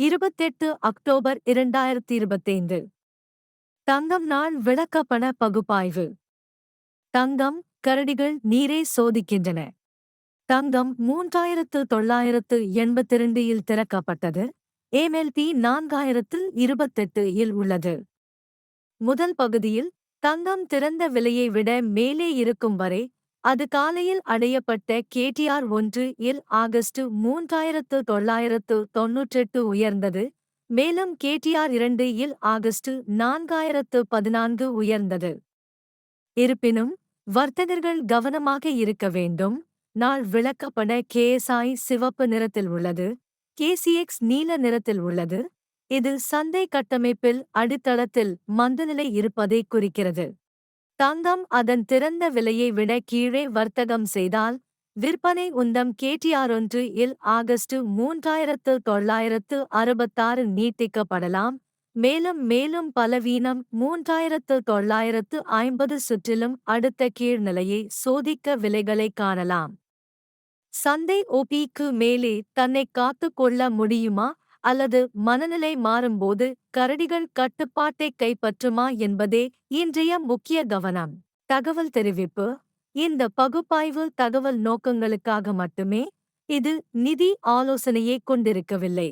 இருபத்தெட்டு அக்டோபர் இரண்டாயிரத்தி இருபத்தைந்து தங்கம் நாள் விளக்கப்பண பகுப்பாய்வு. தங்கம் கரடிகள் நீரை சோதிக்கின்றன. தங்கம் மூன்றாயிரத்து தொள்ளாயிரத்து எண்பத்திரண்டு இல் திறக்கப்பட்டது. ஏமெல்பி நான்காயிரத்து இருபத்தெட்டு இல் உள்ளது. முதல் பகுதியில் தங்கம் திறந்த விலையை விட மேலே இருக்கும் வரை அது காலையில் அடையப்பட்ட கேடிஆர் ஒன்று இல் ஆகஸ்ட் மூன்றாயிரத்து தொள்ளாயிரத்து தொன்னூற்றெட்டு உயர்ந்தது. மேலும் கேடிஆர் இரண்டு இல் ஆகஸ்ட் நான்காயிரத்து பதினான்கு உயர்ந்தது. இருப்பினும் வர்த்தகர்கள் கவனமாக இருக்க வேண்டும். நாள் விளக்கப்பட கேஎஸ்ஐ சிவப்பு நிறத்தில் உள்ளது. கேசிஎக்ஸ் நீல நிறத்தில் உள்ளது. இது சந்தை கட்டமைப்பில் அடித்தளத்தில் மந்தநிலை இருப்பதை குறிக்கிறது. தங்கம் அதன் திறந்த விலையை விட கீழே வர்த்தகம் செய்தால் விற்பனை உந்தம் கேடிஆரொன்று இல் ஆகஸ்ட் மூன்றாயிரத்து தொள்ளாயிரத்து அறுபத்தாறு நீட்டிக்கப்படலாம். மேலும் மேலும் பலவீனம் மூன்றாயிரத்து தொள்ளாயிரத்து ஐம்பது சுற்றிலும் அடுத்த கீழ்நிலையை சோதிக்க விலைகளை காணலாம். சந்தை ஓபிக்கு மேலே தன்னை காத்துக் கொள்ள முடியுமா? அல்லது மனநிலை மாறும்போது கரடிகள் கட்டுப்பாட்டை கைப்பற்றுமா என்பதே இன்றைய முக்கிய கவனம். தகவல் தெரிவிப்பு. இந்த பகுப்பாய்வு தகவல் நோக்கங்களுக்காக மட்டுமே இது நிதி ஆலோசனையை கொண்டிருக்கவில்லை.